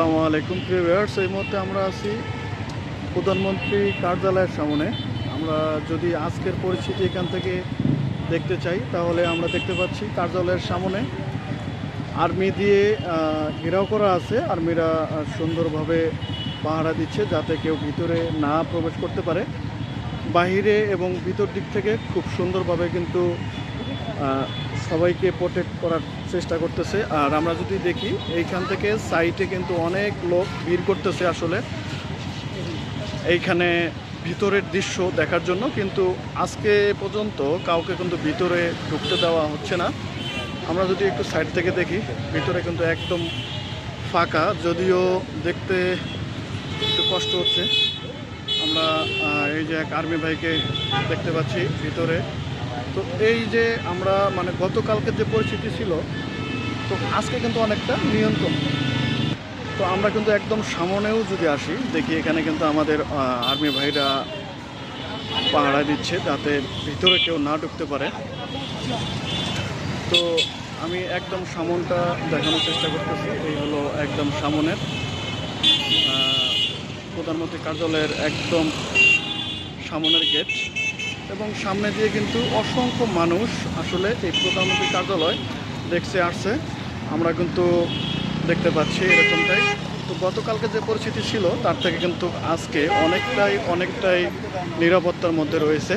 আসসালামু আলাইকুম। প্রিয় ভিউয়ার্স এই মুহূর্তে আমরা আছি প্রধানমন্ত্রী কার্যালয়ের সামনে। আমরা যদি আজকের পরিস্থিতি এখান থেকে দেখতে চাই, তাহলে আমরা দেখতে পাচ্ছি কার্যালয়ের সামনে আর্মি দিয়ে ঘেরাও করা আছে। আর্মিরা সুন্দরভাবে পাহারা দিচ্ছে যাতে কেউ ভিতরে না প্রবেশ করতে পারে। বাহিরে এবং ভিতর দিক থেকে খুব সুন্দরভাবে কিন্তু সবাইকে প্রোটেক্ট করার চেষ্টা করতেছে। আর আমরা যদি দেখি, এইখান থেকে সাইটে কিন্তু অনেক লোক ভিড় করতেছে আসলে। এইখানে ভিতরের দৃশ্য দেখার জন্য, কিন্তু আজকে পর্যন্ত কাউকে কিন্তু ভিতরে ঢুকতে দেওয়া হচ্ছে না। আমরা যদি একটু সাইড থেকে দেখি, ভিতরে কিন্তু একদম ফাঁকা। যদিও দেখতে একটু কষ্ট হচ্ছে। আমরা এই যে এক আর্মি ভাইকে দেখতে পাচ্ছি ভিতরে। তো এই যে আমরা মানে গতকালকে যে পরিস্থিতি ছিল, তো আজকে কিন্তু অনেকটা নিয়ন্ত্রণ। তো আমরা কিন্তু একদম সামনেও যদি আসি, দেখি এখানে কিন্তু আমাদের আর্মি ভাইরা পাহারা দিচ্ছে যাতে ভিতরে কেউ না ঢুকতে পারে। তো আমি একদম সামনটা দেখানোর চেষ্টা করতেছি। এই হলো একদম সামনের প্রধানমন্ত্রী কার্যালয়ের একদম সামনের গেট। এবং সামনে দিয়ে কিন্তু অসংখ্য মানুষ আসলে এই প্রধানমন্ত্রী কার্যালয় দেখছে, আসছে। আমরা কিন্তু দেখতে পাচ্ছি এরকমটাই। তো গতকালকে যে পরিস্থিতি ছিল, তার থেকে কিন্তু আজকে অনেকটাই অনেকটাই নিরাপত্তার মধ্যে রয়েছে।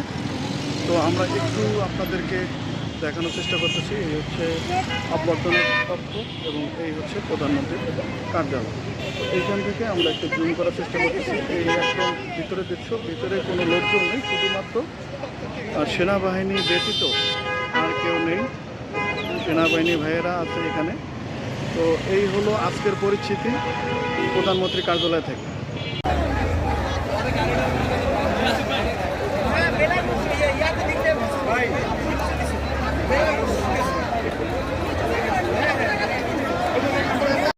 তো আমরা একটু আপনাদেরকে দেখানোর চেষ্টা করতেছি। এই হচ্ছে অভ্যর্থনের তথ্য এবং এই হচ্ছে প্রধানমন্ত্রীর কার্যালয়। তো এইখান থেকে আমরা একটু জুম করার চেষ্টা করতেছি। এই একদম ভিতরে দেখছ, ভিতরে কোনো লোকজন নেই, শুধুমাত্র আর সেনাবাহিনী ব্যতীত আর কেউ নেই। সেনাবাহিনী ভাইয়েরা আছে এখানে। তো এই হলো আজকের পরিস্থিতি। প্রধানমন্ত্রী কার্যালয় থেকে।